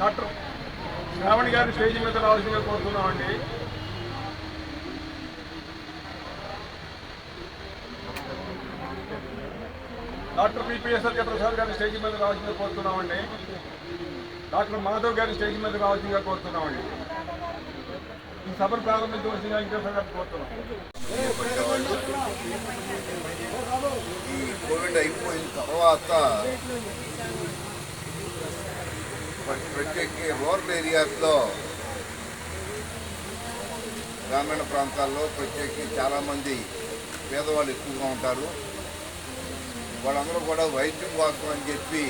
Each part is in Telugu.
డాక్టర్ శ్రావణి గారి స్టేజ్ మీద రావాల్సిందిగా కోరుతున్నామండి. డాక్టర్ పిపిఎస్ సత్యప్రసాద్ గారి స్టేజ్ మీద రావాల్సిందిగా కోరుతున్నామండి. డాక్టర్ మాధవ్ గారి స్టేజ్ మీద రావాల్సిందిగా కోరుతున్నామండి. ఈ సభను ప్రారంభించవలసిందిగా ఇంకేసారి కోరుతున్నాం. ఈ కోవిడ్ అయిపోయిన తర్వాత ప్రత్యేక ప్రత్యేకంగా రూరల్ ఏరియాస్లో గ్రామీణ ప్రాంతాల్లో ప్రత్యేకించి చాలామంది పేదవాళ్ళు ఎక్కువగా ఉంటారు. వాళ్ళందరూ కూడా వైద్యం కోసం అని చెప్పి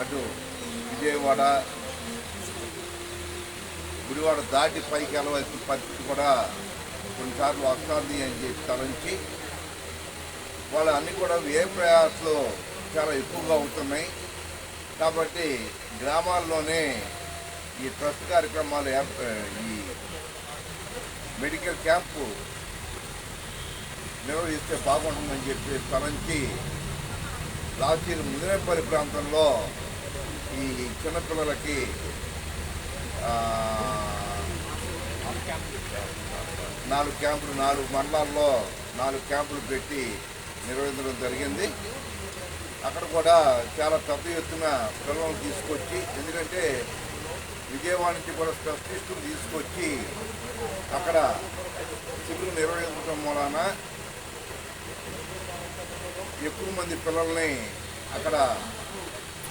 అటు విజయవాడ గుడివాడ దాటి పైకి వెళ్ళవలసిన పరిస్థితి కూడా కొన్నిసార్లు వస్తుంది అని చెప్పి తలంచి వాళ్ళ అన్నీ కూడా ఏ ప్రయాసలో చాలా ఎక్కువగా ఉంటున్నాయి. కాబట్టి గ్రామాల్లోనే ఈ ట్రస్ట్ కార్యక్రమాలు ఈ మెడికల్ క్యాంపు నిర్వహిస్తే బాగుంటుందని చెప్పి తలంచి లాస్ట్ ఇయర్ ముదినేపల్లి ప్రాంతంలో ఈ చిన్నపిల్లలకి నాలుగు క్యాంపులు నాలుగు మండలాల్లో నాలుగు క్యాంపులు పెట్టి నిర్వహించడం జరిగింది. అక్కడ కూడా చాలా పెద్ద ఎత్తున పిల్లలను తీసుకొచ్చి ఎందుకంటే విజయవాడ నుంచి కూడా స్పెషలిస్టులు తీసుకొచ్చి అక్కడ శిబిరం నిర్వహించడం మూలాన ఎక్కువ మంది పిల్లల్ని అక్కడ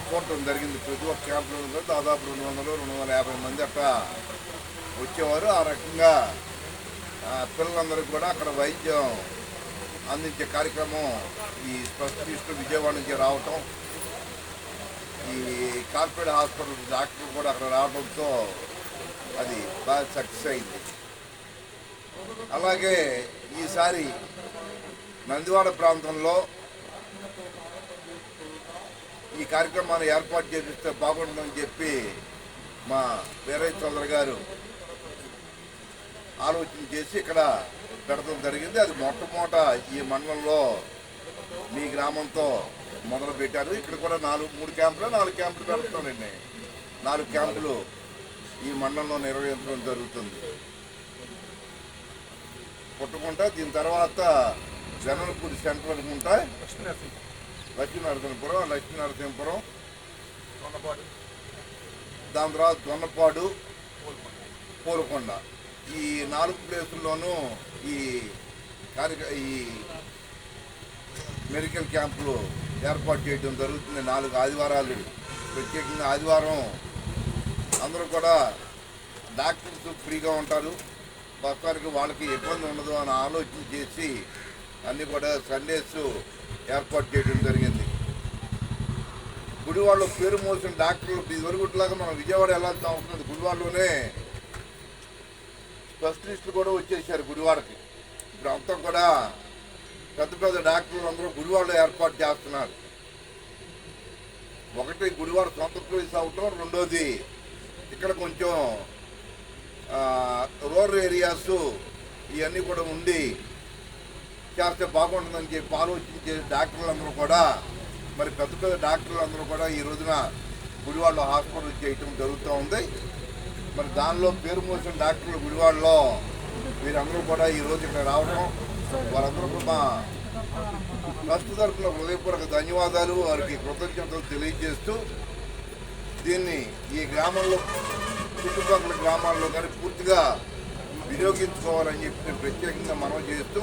చూడటం జరిగింది. ప్రతి ఒక్క క్యాంపులో దాదాపు రెండు వందలు రెండు వందల యాభై మంది అట్లా వచ్చేవారు. ఆ రకంగా పిల్లలందరికీ కూడా అక్కడ వైద్యం అందించే కార్యక్రమం ఈ స్పెషలిస్టు విజయవాడ నుంచి రావటం ఈ కార్పొరేట్ హాస్పిటల్ డాక్టర్ కూడా అక్కడ రావడంతో అది బాగా సక్సెస్ అయింది. అలాగే ఈసారి నందివాడ ప్రాంతంలో ఈ కార్యక్రమాన్ని ఏర్పాటు చేపిస్తే బాగుంటుందని చెప్పి మా వీరయ్య చౌదరి గారు ఆలోచన చేసి ఇక్కడ పెడతం జరిగింది. అది మొట్టమొదట ఈ మండలంలో మీ గ్రామంతో మొదలు పెట్టారు ఇక్కడ కూడా నాలుగు మూడు క్యాంపులు నాలుగు క్యాంపులు పెడుతున్నారండి నాలుగు క్యాంపులు ఈ మండలంలో నిర్వహించడం జరుగుతుంది. పుట్టుకుంటా దీని తర్వాత జనరల్పూడి సెంటర్ అనుకుంటా లక్ష్మీనరసింహపురం లక్ష్మీనరసింహపురం. దాని తర్వాత దొన్నపాడు పూలకొండ. ఈ నాలుగు ప్లేసుల్లోనూ ఈ కార్య ఈ మెడికల్ క్యాంపులు ఏర్పాటు చేయడం జరుగుతుంది. నాలుగు ఆదివారాలు. ప్రత్యేకంగా ఆదివారం అందరూ కూడా డాక్టర్స్ ఫ్రీగా ఉంటారు. ప్రస్తుతానికి వాళ్ళకి ఇబ్బంది ఉండదు అని ఆలోచన చేసి అన్నీ కూడా సండేస్ ఏర్పాటు చేయడం జరిగింది. గుడివాడలో పేరు మోసిన డాక్టర్లు ఇదివరకుట్లాగా మనం విజయవాడ వెళ్ళాల్సిన అవసరం గుడివాడలోనే స్పెషలిస్టులు కూడా వచ్చేసారు గుడివాడకి. ఇప్పుడు అంతా కూడా పెద్ద పెద్ద డాక్టర్లు అందరూ గుడివాడలో ఏర్పాటు చేస్తున్నారు. ఒకటి గుడివాడ సొంత ప్లేస్ అవటం రెండోది ఇక్కడ కొంచెం రూరల్ ఏరియాస్ ఇవన్నీ కూడా ఉండి చేస్తే బాగుంటుందని చెప్పి ఆలోచించే డాక్టర్లు అందరూ కూడా మరి పెద్ద పెద్ద డాక్టర్లు అందరూ కూడా ఈ రోజున గుడివాడలో హాస్పిటల్ చేయటం జరుగుతూ ఉంది. మరి దానిలో పేరు మోసిన డాక్టర్లు గుడివాడలో వీరందరూ కూడా ఈరోజు ఇక్కడ రావడం వారందరూ కూడా ట్రస్ట్ తరఫున హృదయపూర్వక ధన్యవాదాలు. వారికి కృతజ్ఞతలు తెలియజేస్తూ దీన్ని ఈ గ్రామంలో చుట్టుపక్కల గ్రామాల్లో కానీ పూర్తిగా వినియోగించుకోవాలని చెప్పి నేను ప్రత్యేకంగా మనం చేస్తూ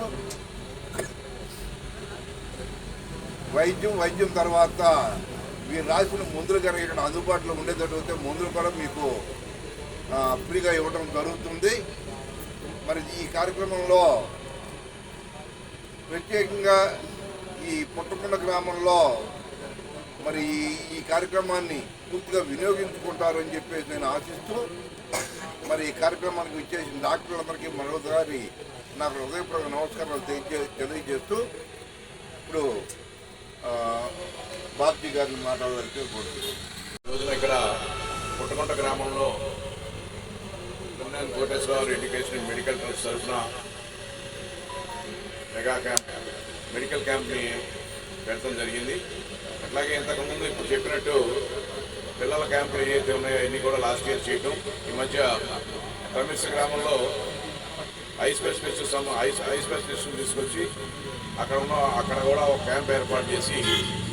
వైద్యం వైద్యం తర్వాత మీరు రాసిన మందులు కనుక ఇక్కడ అందుబాటులో ఉండేటట్టు మందులు కూడా మీకు ఫ్రీగా ఇవ్వడం జరుగుతుంది. మరి ఈ కార్యక్రమంలో ప్రత్యేకంగా ఈ పుట్టకొండ గ్రామంలో మరి ఈ- కార్యక్రమాన్ని పూర్తిగా వినియోగించుకుంటారని చెప్పేసి నేను ఆశిస్తూ మరి ఈ కార్యక్రమానికి ఇచ్చేసిన డాక్టర్లందరికీ మరోసారి నాకు హృదయపూర్వక నమస్కారాలు తెలియజే తెలియజేస్తూ ఇప్పుడు ఆ, గారిని మాట్లాడాలంటే కోరుతున్నాను. రోజున ఇక్కడ పుట్టకొండ గ్రామంలో national Koteswararao education and medical trust తరఫున మెగా క్యాంప్ మెడికల్ క్యాంప్ని పెట్టడం జరిగింది. అట్లాగే ఇంతకుముందు ఇప్పుడు చెప్పినట్టు పిల్లల క్యాంపులు ఏవైతే ఉన్నాయో అన్నీ కూడా లాస్ట్ ఇయర్ చేయటం. ఈ మధ్య ప్రమిస్ గ్రామంలో ఐ స్పెషలిస్ట్ సమ ఐ ఐ స్పెషలిస్ట్ని తీసుకొచ్చి అక్కడ ఉన్న అక్కడ కూడా ఒక క్యాంప్ ఏర్పాటు చేసి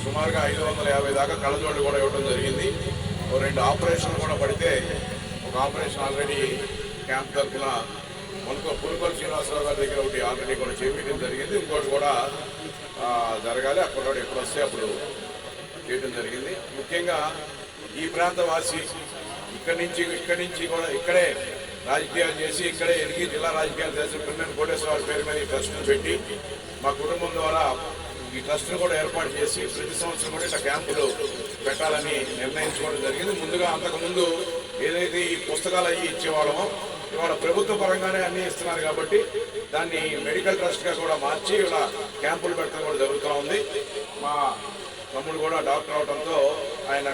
సుమారుగా ఐదు వందల యాభై దాకా కళ్ళజోళ్ళు కూడా ఇవ్వడం జరిగింది. ఓ రెండు ఆపరేషన్లు కూడా పడితే ఒక ఆపరేషన్ ఆల్రెడీ క్యాంప్ తరఫున మనకు పురుకొల శ్రీనివాసరావు గారి దగ్గర ఒకటి ఆల్రెడీ కూడా చేపించడం జరిగింది. ఇంకోటి కూడా జరగాలి. అక్కడ ఎప్పుడు వస్తే అప్పుడు చేయడం జరిగింది. ముఖ్యంగా ఈ ప్రాంత వాసి ఇక్కడి నుంచి ఇక్కడి నుంచి కూడా ఇక్కడే రాజకీయాలు చేసి ఇక్కడే ఎరిగి జిల్లా రాజకీయాలు చేసి పిల్లలు కోటేశ్వర పేరు మీద ఈ ట్రస్ట్ను పెట్టి మా కుటుంబం ద్వారా ఈ ట్రస్ట్ను కూడా ఏర్పాటు చేసి ప్రతి సంవత్సరం కూడా ఇట్లా క్యాంపులు పెట్టాలని నిర్ణయించుకోవడం జరిగింది. ముందుగా అంతకుముందు ఏదైతే ఈ పుస్తకాలు అవి ఇచ్చేవాళ్ళమో ఇవాళ ప్రభుత్వ పరంగానే అన్ని ఇస్తున్నారు కాబట్టి దాన్ని మెడికల్ ట్రస్ట్గా కూడా మార్చి ఇలా క్యాంపులు పెట్టడం కూడా జరుగుతూ ఉంది. మా తమ్ముడు కూడా డాక్టర్ అవడంతో ఆయన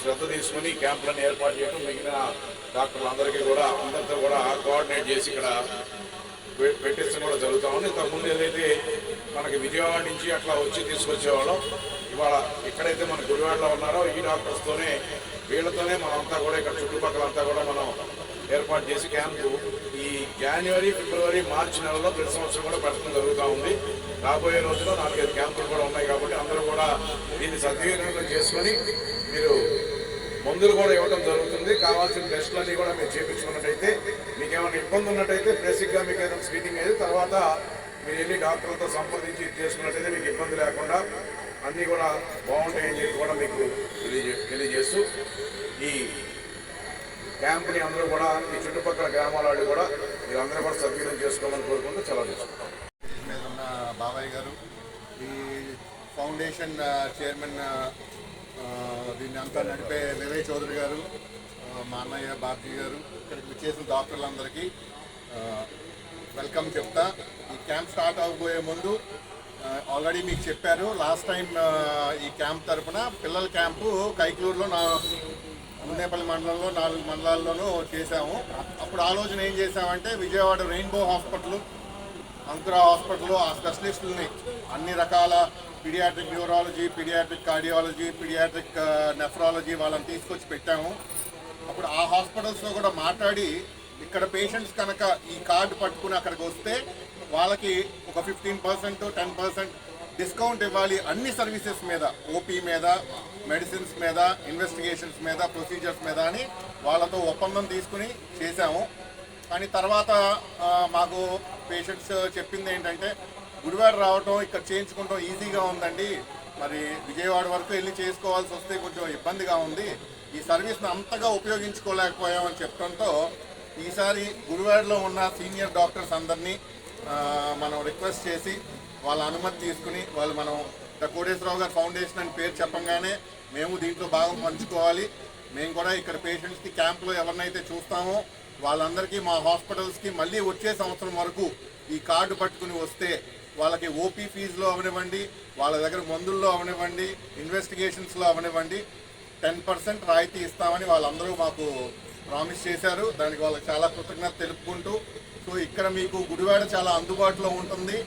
శ్రద్ధ తీసుకుని క్యాంపులను ఏర్పాటు చేయడం మిగిలిన డాక్టర్లు అందరికీ కూడా అందరితో కూడా కోఆర్డినేట్ చేసి ఇక్కడ పెట్టించడం కూడా జరుగుతూ ఉంది. ఇంతకుముందు ఏదైతే మనకి విజయవాడ నుంచి అట్లా వచ్చి తీసుకొచ్చేవాళ్ళం ఇవాళ ఎక్కడైతే మన గుడివాడలో ఉన్నారో ఈ డాక్టర్స్తోనే వీళ్ళతోనే మనమంతా కూడా ఇక్కడ చుట్టుపక్కలంతా కూడా మనం ఏర్పాటు చేసి క్యాంపు ఈ జనవరి ఫిబ్రవరి మార్చి నెలలో ప్రతి సంవత్సరం కూడా పెట్టడం జరుగుతూ ఉంది. రాబోయే రోజుల్లో నాలుగైదు క్యాంపులు కూడా ఉన్నాయి కాబట్టి అందరూ కూడా దీన్ని సద్వినియోగం చేసుకొని మీరు మందులు కూడా ఇవ్వడం జరుగుతుంది. కావాల్సిన టెస్టులన్నీ కూడా మీరు చేయించుకున్నట్టయితే మీకు ఏమైనా ఇబ్బంది ఉన్నట్టయితే బేసిక్గా మీకు ఏదైనా స్క్రీనింగ్ అయితే తర్వాత మీరు వెళ్ళి డాక్టర్లతో సంప్రదించి చేసుకున్నట్టయితే మీకు ఇబ్బంది లేకుండా అన్నీ కూడా బాగుంటాయని చెప్పి కూడా మీకు తెలియజే తెలియజేస్తూ ఈ క్యాంప్ని అందరూ కూడా ఈ చుట్టుపక్కల గ్రామాల వాళ్ళు కూడా మీరు అందరూ కూడా సద్వినియోగం చేసుకోమని కోరుకుంటూ సెలవు తీసుకుంటాం. మీద ఉన్న బాబాయ్ గారు ఈ ఫౌండేషన్ చైర్మన్ దీన్ని అంతా నడిపే వినయ్ చౌదరి గారు మా అన్నయ్య భారతి గారు ఇక్కడికి చేసిన డాక్టర్లందరికీ వెల్కమ్ చెప్తా. ఈ క్యాంప్ స్టార్ట్ అవబోయే ముందు ఆల్రెడీ మీకు చెప్పారు లాస్ట్ టైం ఈ క్యాంప్ తరపున పిల్లల క్యాంపు కైకలూరులో నా మున్నేపల్లి మండలంలో నాలుగు మండలాల్లోనూ చేశాము. అప్పుడు ఆలోచన ఏం చేశామంటే విజయవాడ రెయిన్బో హాస్పిటల్ అంకుర హాస్పిటల్లో ఆ స్పెషలిస్టులని అన్ని రకాల paediatric neurology paediatric cardiology paediatric nephrology వాళ్ళని తీసుకొచ్చి పెట్టాము. అప్పుడు ఆ హాస్పిటల్స్లో కూడా మాట్లాడి ఇక్కడ పేషెంట్స్ కనుక ఈ కార్డు పట్టుకుని అక్కడికి వస్తే వాళ్ళకి ఒక fifteen percent ten percent discount ఇవ్వాలి అన్ని సర్వీసెస్ మీద ఓపీ మీద మెడిసిన్స్ మీద ఇన్వెస్టిగేషన్స్ మీద ప్రొసీజర్స్ మీద అని వాళ్ళతో ఒప్పందం తీసుకుని చేశాము. కానీ తర్వాత మాకు పేషెంట్స్ చెప్పింది ఏంటంటే గుడివాడ రావటం ఇక్కడ చేయించుకుంటాం ఈజీగా ఉందండి. మరి విజయవాడ వరకు వెళ్ళి చేసుకోవాల్సి వస్తే కొంచెం ఇబ్బందిగా ఉంది. ఈ సర్వీస్ని అంతగా ఉపయోగించుకోలేకపోయామని చెప్పడంతో ఈసారి గుడివాడలో ఉన్న సీనియర్ డాక్టర్స్ అందరినీ మనం రిక్వెస్ట్ చేసి వాళ్ళ అనుమతి తీసుకుని వాళ్ళు మనం ద కోటేశ్వరరావు గారు ఫౌండేషన్ అని పేరు చెప్పంగానే మేము దీంట్లో భాగం పంచుకోవాలి. మేము కూడా ఇక్కడ పేషెంట్స్కి క్యాంప్లో ఎవరినైతే చూస్తామో వాళ్ళందరికీ మా హాస్పిటల్స్కి మళ్ళీ వచ్చే సంవత్సరం వరకు ఈ కార్డు పట్టుకుని వస్తే వాళ్ళకి ఓపీ ఫీజులో అవనివ్వండి వాళ్ళ దగ్గర మందుల్లో అవనివ్వండి ఇన్వెస్టిగేషన్స్లో అవనివ్వండి టెన్ పర్సెంట్ రాయితీ ఇస్తామని వాళ్ళందరూ మాకు ప్రామిస్ చేశారు. దానికి వాళ్ళకి చాలా కృతజ్ఞత తెలుపుకుంటూ సో ఇక్కడ మీకు గుడివాడ చాలా అందుబాటులో ఉంటుంది.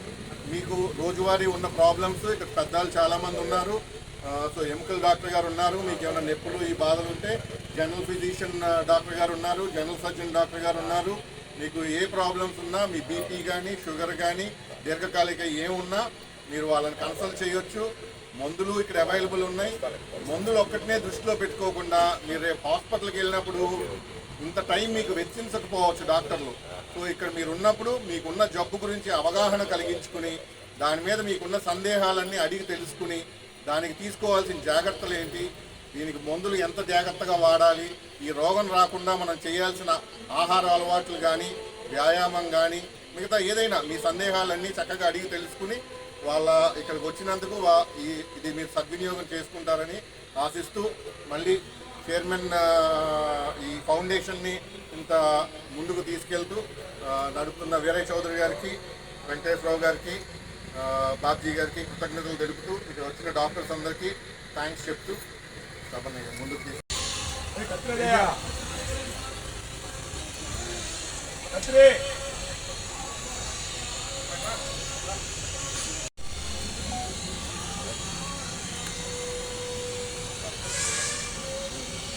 మీకు రోజువారీ ఉన్న ప్రాబ్లమ్స్ ఇక్కడ పెద్దలు చాలామంది ఉన్నారు. సో ఎముకల డాక్టర్ గారు ఉన్నారు. మీకు ఏమైనా నొప్పులు ఈ బాధలు ఉంటే జనరల్ ఫిజిషియన్ డాక్టర్ గారు ఉన్నారు. జనరల్ సర్జన్ డాక్టర్ గారు ఉన్నారు. మీకు ఏ ప్రాబ్లమ్స్ ఉన్నా మీ బీపీ కానీ షుగర్ కానీ దీర్ఘకాలిక ఏమున్నా మీరు వాళ్ళని కన్సల్ట్ చేయొచ్చు. మందులు ఇక్కడ అవైలబుల్ ఉన్నాయి. మందులు ఒక్కటినే దృష్టిలో పెట్టుకోకుండా మీరు రేపు హాస్పిటల్కి వెళ్ళినప్పుడు ఇంత టైం మీకు వెచ్చించకపోవచ్చు డాక్టర్లు. సో ఇక్కడ మీరు ఉన్నప్పుడు మీకున్న జబ్బు గురించి అవగాహన కలిగించుకుని దాని మీద మీకున్న సందేహాలన్నీ అడిగి తెలుసుకుని దానికి తీసుకోవాల్సిన జాగ్రత్తలు ఏంటి? దీనికి మందులు ఎంత జాగ్రత్తగా వాడాలి? ఈ రోగం రాకుండా మనం చేయాల్సిన ఆహార అలవాట్లు కానీ వ్యాయామం కానీ మిగతా ఏదైనా మీ సందేహాలన్నీ చక్కగా అడిగి తెలుసుకుని వాళ్ళ ఇక్కడికి వచ్చినందుకు ఇది మీరు సద్వినియోగం చేసుకుంటారని ఆశిస్తూ మళ్ళీ చైర్మన్ ఈ ఫౌండేషన్ని ఇంత ముందుకు తీసుకెళ్తూ నడుపుతున్న వీరయ్య చౌదరి గారికి వెంకటేశ్వరరావు గారికి బాబ్జీ గారికి కృతజ్ఞతలు తెలుపుతూ ఇక్కడ వచ్చిన డాక్టర్స్ అందరికీ థ్యాంక్స్ చెప్తూ సభని ముందుకు తీసుకు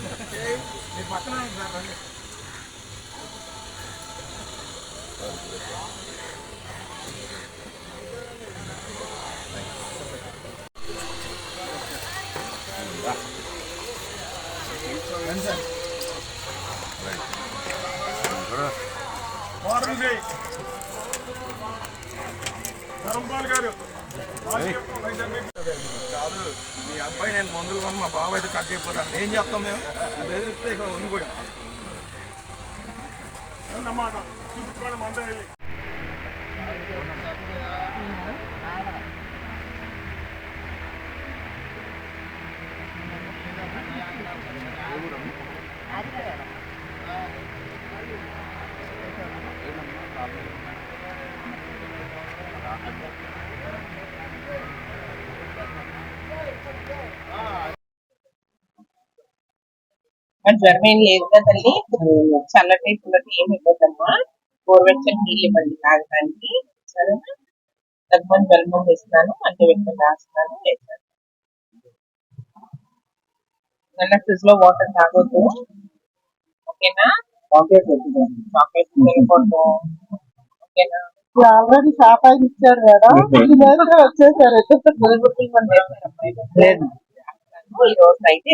ఓకే వారండి అబ్బాయి కొని మా బాబు అయితే కట్ అయిపోతాను ఏం చేస్తాం మేము? బెదిరిస్తే ఇక్కడ ఉండిపోయాం అన్నమాట. మరి జ్వరం ఏం లేదు కదా తల్లి. చల్లటి పుల్లటి ఏమి ఇవ్వద్దమ్మా. గోరువెచ్చని నీళ్ళు ఇవ్వండి తాగడానికి. సరేనా? తగ్గమని జలమంది ఇస్తాను అంటే వెంటనే రాస్తాను వేస్తాను నల్ల ఫ్రిడ్జ్లో వాటర్ తాగొద్దు. ఓకేనా? చాక్లెట్ తినకూడదు ఓకేనా? ఆల్రెడీ షాప్ ఇచ్చారు ఇదైతే వచ్చేసారు. ఈ రోజు అయితే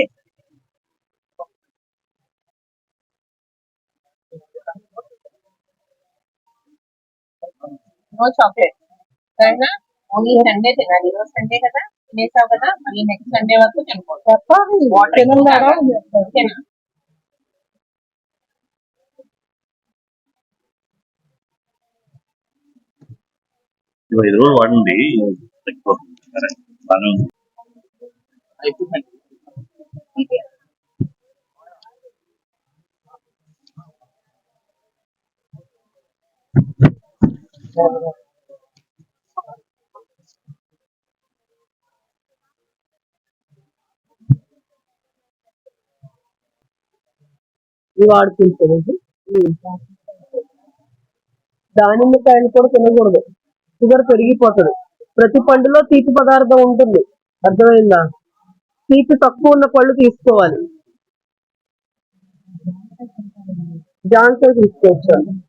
నో చాక్లెట్ సరేనా? ఓన్లీ సండే తినాలి. ఈరోజు సండే కదా? తినేసావు కదా? మళ్ళీ నెక్స్ట్ సండే వరకు తినకూడదు. వాటర్ తినను మేడం ఓకేనా ఐదు రోజులు వాడండి. తగ్గిపోతుంది సరే. బాగానే ఉంది. వాడుకుంటుంది దానిమ్మకాయలు కూడా తినకూడదు. షుగర్ పెరిగిపోతుంది. ప్రతి పండులో తీపి పదార్థం ఉంటుంది. అర్థమైందా? తీపి తక్కువ ఉన్న పళ్ళు తీసుకోవాలి. జాన్సన్ తీసుకోవచ్చు.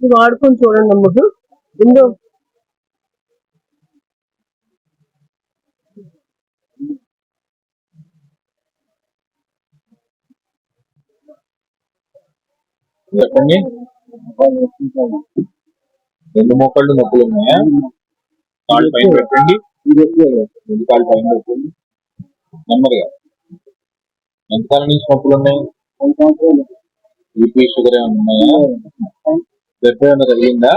ഈ വാർത്തം ചോദ്യം നമുക്ക്. എന്തോ చెప్పండి. రెండు మోకాళ్ళు నొప్పులు ఉన్నాయా? కాళ్ళు పైన పెట్టండి. రెండు కాళ్ళు పైన పెట్టండి. నెమ్మదిగా. ఎంతకాలం నుంచి నొప్పులు ఉన్నాయి? బీపీ షుగర్ ఏమైనా ఉన్నాయా? బ్లడ్ ఏమైనా తగిలిందా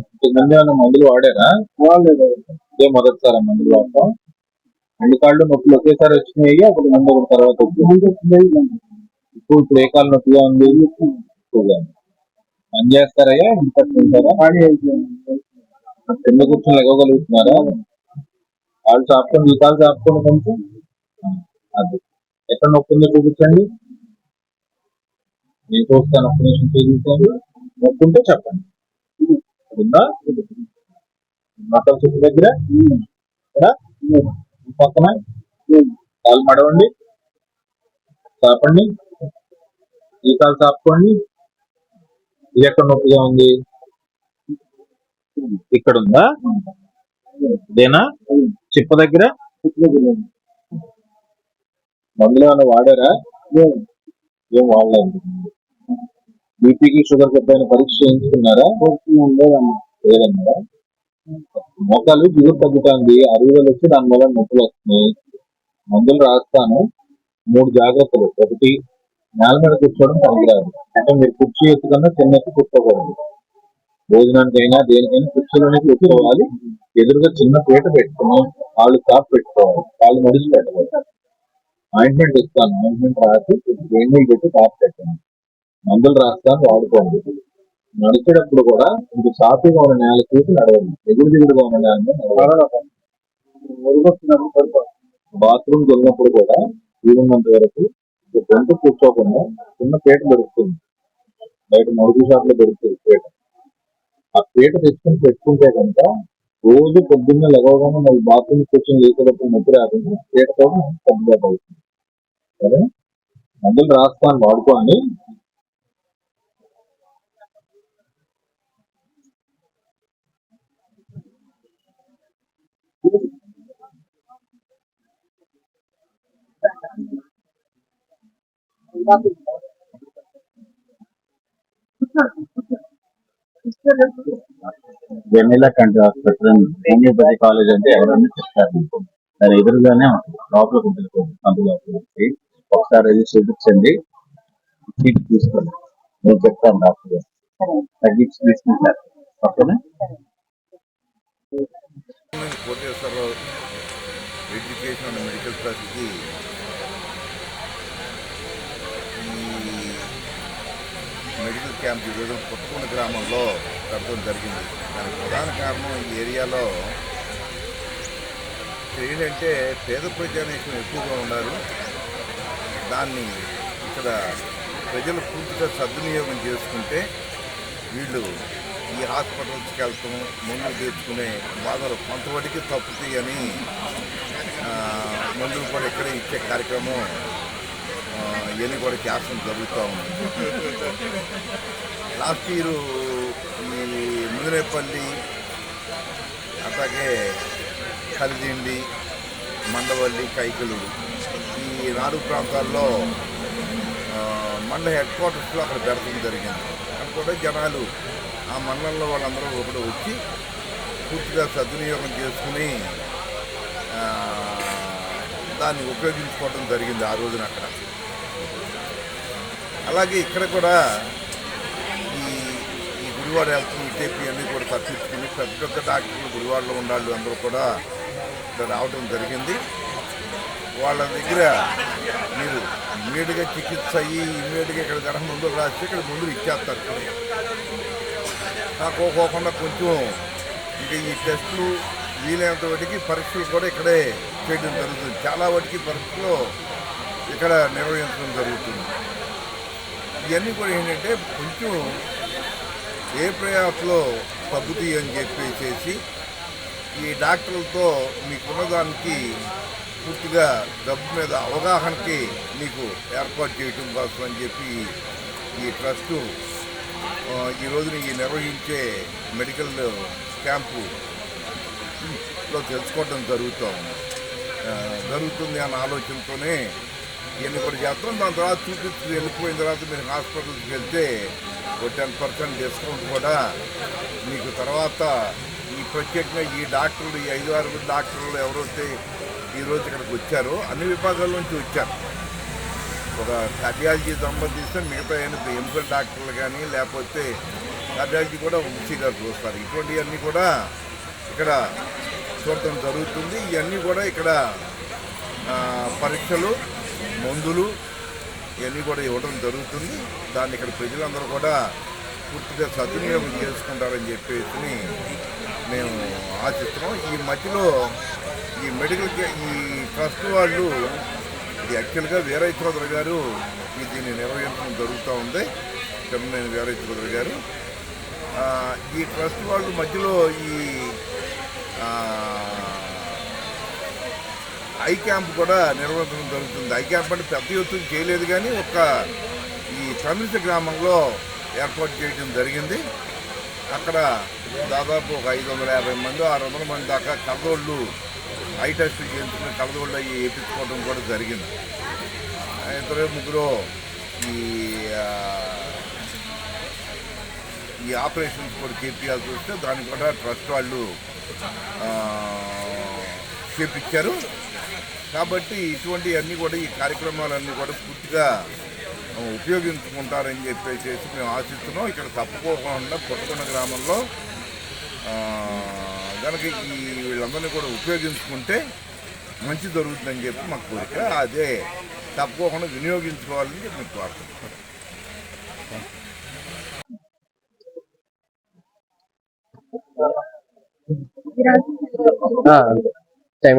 ఇంతకుముందు ఏమైనా మందులు వాడారా? ఇదే మొదటిసారి మందులు వాడటం. రెండు కాళ్ళు నొప్పులు ఒకేసారి వచ్చినాయి ఒకటి ముందు ఒక తర్వాత వచ్చింది ఇప్పుడు ఇప్పుడు ఏ కాలు నొప్పిగా ఉంది. పని చేస్తారయ్యా? కింద కూర్చొని లెగగలుగుతున్నారా కాళ్ళు చాపుకొని ఈ కాలు చాపుకొని కొంచెం? అది. ఎక్కడ నొప్పి ఉందో చూపించండి. నేను చూస్తాను ఒక్క నిమిషం చూపించండి. నొప్పి ఉంటే చెప్పండి. ఉందా? మక్కల చుట్టూ దగ్గర? ఇక్కడ పక్కన? కాలు మడవండి. చాపండి. ఈ కాలు చాపుకోండి ఇది ఎక్కడ నొప్పిగా ఉంది? ఇక్కడ ఉందా? ఇదేనా? చిప్ప దగ్గర? మందులు ఏమైనా వాడారా? ఏం వాడలేదు. బీపీకి షుగర్ ఎప్పుడైనా పరీక్ష చేయించుకున్నారా? లేదన్నారా? మోకాలు జిగురు తగ్గుతుంది. అరుగుదలు వచ్చి దాని వల్ల నొప్పులు వస్తున్నాయి. మందులు రాస్తాను. మూడు జాగ్రత్తలు. ఒకటి నేల మీద కూర్చోవడం పనికిరాదు అంటే మీరు కుర్చీ ఎత్తుకన్నా చిన్న ఎత్తు కూర్చోకూడదు. భోజనానికైనా దేనికైనా కుర్చీలోనే కూర్చోవాలి. ఎదురుగా చిన్న పీట పెట్టుకుని కాళ్ళు కాపు పెట్టుకోవాలి. కాళ్ళు మడిచి పెట్టకూడదు ఆయింట్మెంట్ ఇస్తాను ఆయింట్మెంట్ రాసి నీళ్ళు పెట్టి కాపు పెట్టండి. మందులు రాస్తాను వాడుకోండి. నడిచేటప్పుడు కూడా ఇంక సాఫీగా ఉన్న నేల చూసి నడవండి. ఎగుడు దిగుడుగా ఉన్న నేల మీద నడవండి. బాత్రూమ్ వెళ్ళినప్పుడు కూడా వీలున్నంత వరకు గంట కూర్చోకుండా చిన్న పీట దొరుకుతుంది. బయట మరుగు షాప్ దొరుకుతుంది పీట. ఆ పీట తెచ్చుకొని పెట్టుకుంటే కనుక రోజు పొద్దున్న లెగవగానే మరి బాత్రూమ్ కూర్చొని లేచేటప్పుడు నొప్పి రాకుండా పీటతో సర్దుబాటు అవుతుంది. సరే మందులు రాస్తాను వాడుకోండి. వెన్నెల కంటి హాస్పిటల్ హోమియోపతి కాలేజ్ అంటే ఎవరన్నా చెప్తారు దాని ఎదురుగానే లోపలికి ఉంటుంది అందులో వచ్చి ఒకసారి వెళ్ళి చూపించండి సీట్ తీసుకోండి. నేను చెప్తాను డాక్టర్ గారు. తగ్గించి తీసుకుంటారు. ఓకేనా? కోటేశ్వరరావు ఎడ్యుకేషన్ మెడికల్ ట్రస్ట్కి మెడికల్ క్యాంప్ ఈరోజు పుట్టకొండ గ్రామంలో పెట్టడం జరిగింది. దానికి ప్రధాన కారణం ఈ ఏరియాలో ఏంటంటే పేద ప్రజానీకం ఎక్కువగా ఉన్నారు. దాన్ని ఇక్కడ ప్రజలు పూర్తిగా సద్వినియోగం చేసుకుంటే వీళ్ళు ఈ హాస్పిటల్స్కి వెళ్తాం మందులు తెచ్చుకునే బాధలు కొంతవరకు తప్పుతాయని మందులు కూడా ఇక్కడే ఇచ్చే కార్యక్రమం ఇవన్నీ కూడా క్యాప్షన్ జరుగుతూ ఉంది. లాస్ట్ ఇయర్ ఈ ముదిరేపల్లి అలాగే కలిదిండి మండవల్లి కైకలూరు ఈ నాలుగు ప్రాంతాల్లో మండల హెడ్ క్వార్టర్స్లో అక్కడ పెడతం జరిగింది. అక్కడ కూడా జనాలు ఆ మండలంలో వాళ్ళందరూ ఒకటి వచ్చి పూర్తిగా సద్వినియోగం చేసుకుని దాన్ని ఉపయోగించుకోవడం జరిగింది ఆ రోజున అక్కడ. అలాగే ఇక్కడ కూడా ఈ ఈ గుడివాడ వెళ్తున్న టీపీ అన్ని కూడా తప్పించుకుని పెద్ద పెద్ద డాక్టర్లు గుడివాడలో ఉండాలి అందరూ కూడా ఇక్కడ రావడం జరిగింది. వాళ్ళ దగ్గర మీరు ఇమ్మీడియట్గా చికిత్స అయ్యి ఇమ్మీడియట్గా ఇక్కడ గడప ముందు రాసి ఇక్కడ ముందు ఇచ్చేస్తారు నాకు పోకుండా కొంచెం ఇంకా ఈ టెస్టులు వీలైనంత వాటికి పరీక్షలు కూడా ఇక్కడే చేయడం జరుగుతుంది. చాలా వాటికి పరీక్షలు ఇక్కడ నిర్వహించడం జరుగుతుంది. ఇవన్నీ కూడా ఏంటంటే కొంచెం ఏ ప్రయాసలో తగ్గుతాయి అని చెప్పేసి ఈ డాక్టర్లతో మీకున్న దానికి పూర్తిగా డబ్బు మీద అవగాహనకి మీకు ఏర్పాటు చేయటం కోసం అని చెప్పి ఈ ట్రస్టు ఈ రోజున ఈ నిర్వహించే మెడికల్ క్యాంపులో తెలుసుకోవడం జరుగుతూ జరుగుతుంది అన్న ఆలోచనతోనే ఇవన్నీ కూడా చేస్తాం. దాని తర్వాత చూపించి వెళ్ళిపోయిన తర్వాత మీరు హాస్పిటల్కి వెళ్తే ఒక టెన్ పర్సెంట్ డిస్కౌంట్ కూడా మీకు తర్వాత ఈ ప్రత్యేకంగా ఈ డాక్టర్లు ఈ ఐదు ఆరుగురు డాక్టర్లు ఎవరైతే ఈరోజు ఇక్కడికి వచ్చారో అన్ని విభాగాల నుంచి వచ్చారు. ఒక కార్డియాలజీ సంబంధిస్తే మిగతా ఎంపీఎల్ డాక్టర్లు కానీ లేకపోతే కార్డియాలజీ కూడా ఉంచి గారు చూస్తారు. ఇటువంటివన్నీ కూడా ఇక్కడ చూడటం జరుగుతుంది. ఇవన్నీ కూడా ఇక్కడ పరీక్షలు మందులు ఇవన్నీ కూడా ఇవ్వడం జరుగుతుంది. దాన్ని ఇక్కడ ప్రజలందరూ కూడా పూర్తిగా సద్వినియోగం చేసుకుంటారని చెప్పేసి మేము ఆశిస్తున్నాం. ఈ మధ్యలో ఈ మెడికల్ ఈ ట్రస్ట్ వాళ్ళు ఇది యాక్చువల్గా వీరయ్య చౌదరి గారు ఈ దీన్ని నిర్వహించడం జరుగుతూ ఉంది. చెన్నైన వీరయ్య చౌదరి గారు. ఈ ట్రస్ట్ వాళ్ళు మధ్యలో ఈ ఐ క్యాంప్ కూడా నిర్వహించడం జరుగుతుంది. ఐ క్యాంప్ అంటే పెద్ద ఎత్తున చేయలేదు కానీ ఒక ఈ తమిళ గ్రామంలో ఏర్పాటు చేయడం జరిగింది. అక్కడ దాదాపు ఒక ఐదు వందల యాభై మంది ఆరు వందల మంది దాకా కలదోళ్ళు ఐ టెస్ట్ చేయించుకుని కలదోళ్ళు అవి వేయించుకోవడం కూడా జరిగింది. ఇద్దరు ముగ్గురు ఈ ఈ ఆపరేషన్స్ కూడా చేపించాల్సి వస్తే దాన్ని కూడా ట్రస్ట్ వాళ్ళు చేపించారు కాబట్టి ఇటువంటి అన్నీ కూడా ఈ కార్యక్రమాలన్నీ కూడా పూర్తిగా ఉపయోగించుకుంటారని చెప్పేసి మేము ఆశిస్తున్నాం. ఇక్కడ తప్పుకోకుండా పుట్టకొండ గ్రామంలో కనుక ఈ వీళ్ళందరినీ కూడా ఉపయోగించుకుంటే మంచి జరుగుతుందని చెప్పి మాకు కోరిక. అదే తప్పుకోకుండా వినియోగించుకోవాలని చెప్పి మీకు కోరుతున్నాం టైం